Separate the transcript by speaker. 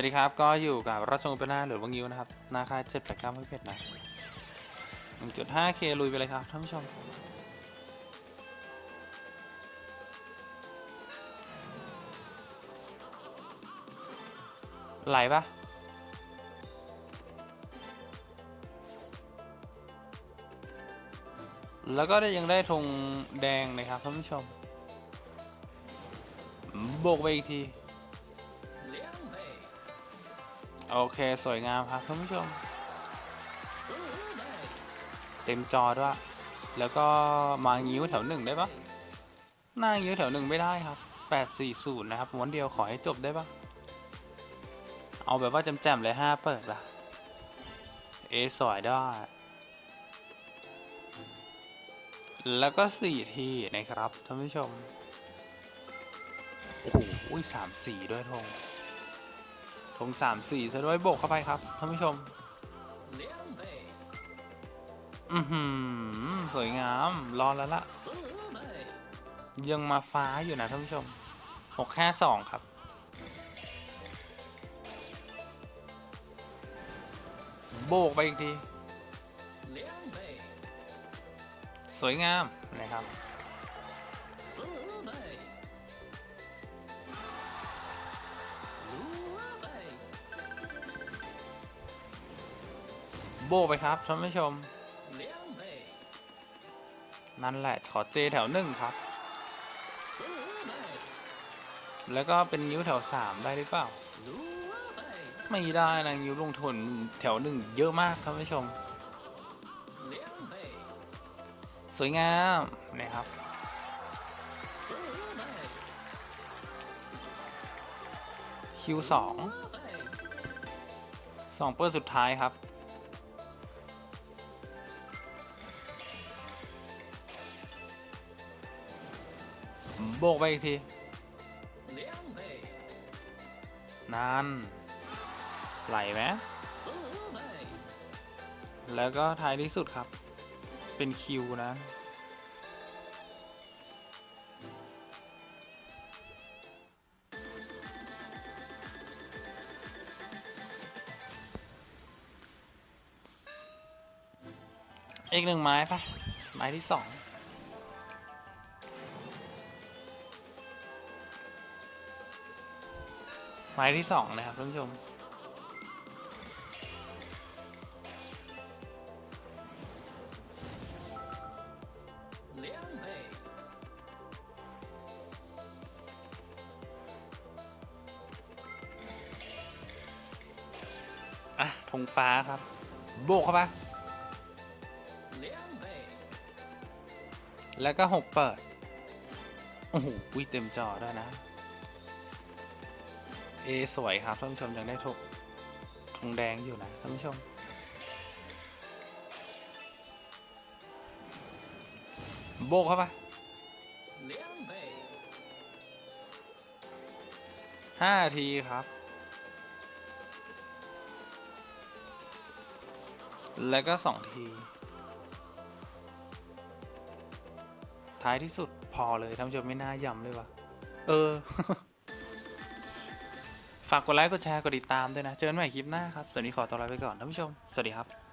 Speaker 1: วัสดีครับ ก็อยู่กับรัชงเป็นาหรือว่างิ้วนะครับหนาค่าเจ็ดแปดเก้าไม่เผ็ดนะ 1.5k ลุยไปเลยครับท่านผู้ชมไหลปะแล้วก็ได้ยังได้ธงแดงนะครับท่านผู้ชมโบกไปอีกที โอเคสวยงามครับท่านผู้ชม เต็มจอด้วย แล้วก็มางิ้วแถวหนึ่งได้ปะหน้างิ้วแถวหนึ่งไม่ได้ครับ 840 นะครับม้วนเดียวขอให้จบได้ปะเอาแบบว่าแจ่มๆเลยห้าเปิดละเอสวยได้ แล้วก็สี่ทีนะครับท่านผู้ชม โอ้โหสามสี่ด้วยธง ธงสามสี่ซะด้วยโบกเข้าไปครับท่านผู้ชมอือหือสวยงามรอแล้วล่ะ ยังมาฟ้าอยู่นะท่านผู้ชมหกแค่สองครับโบกไปอีกที สวยงามนะครับ โบไปครับท่านผู้ชม นั่นแหละขอเจแถวหนึ่งครับ แล้วก็เป็นนิ้วแถวสามได้หรือเปล่า ไม่ได้นะนิ้วลงทุนแถวหนึ่งเยอะมากท่านผู้ชม สวยงามนะครับคิวสองสองเปิดสุดท้ายครับ โบกไปอีกทีนั่นไหลไหมแล้วก็ท้ายที่สุดครับ เป็นคิวนะ อีกหนึ่งไม้ปะไม้ที่สอง ม้ที่สองนะครับท่านผู้ชมอะธงฟ้าครับ โบกเข้าไปแล้วก็หกเปิด โอ้โหเต็มจอด้วยนะ เอสวยครับท่านผู้ชมยังได้ทกธงแดงอยู่นะท่านผู้ชมโบกเข้าไปห้าทีครับ แล้วก็สองที ท้ายที่สุดพอเลยท่านผู้ชมไม่น่าย่ำเลยวะเออ ฝากกดไลค์ กดแชร์ กดติดตามด้วยนะ เจอกันใหม่คลิปหน้าครับ สวัสดีขอตัวลาไปก่อนท่านผู้ชม สวัสดีครับ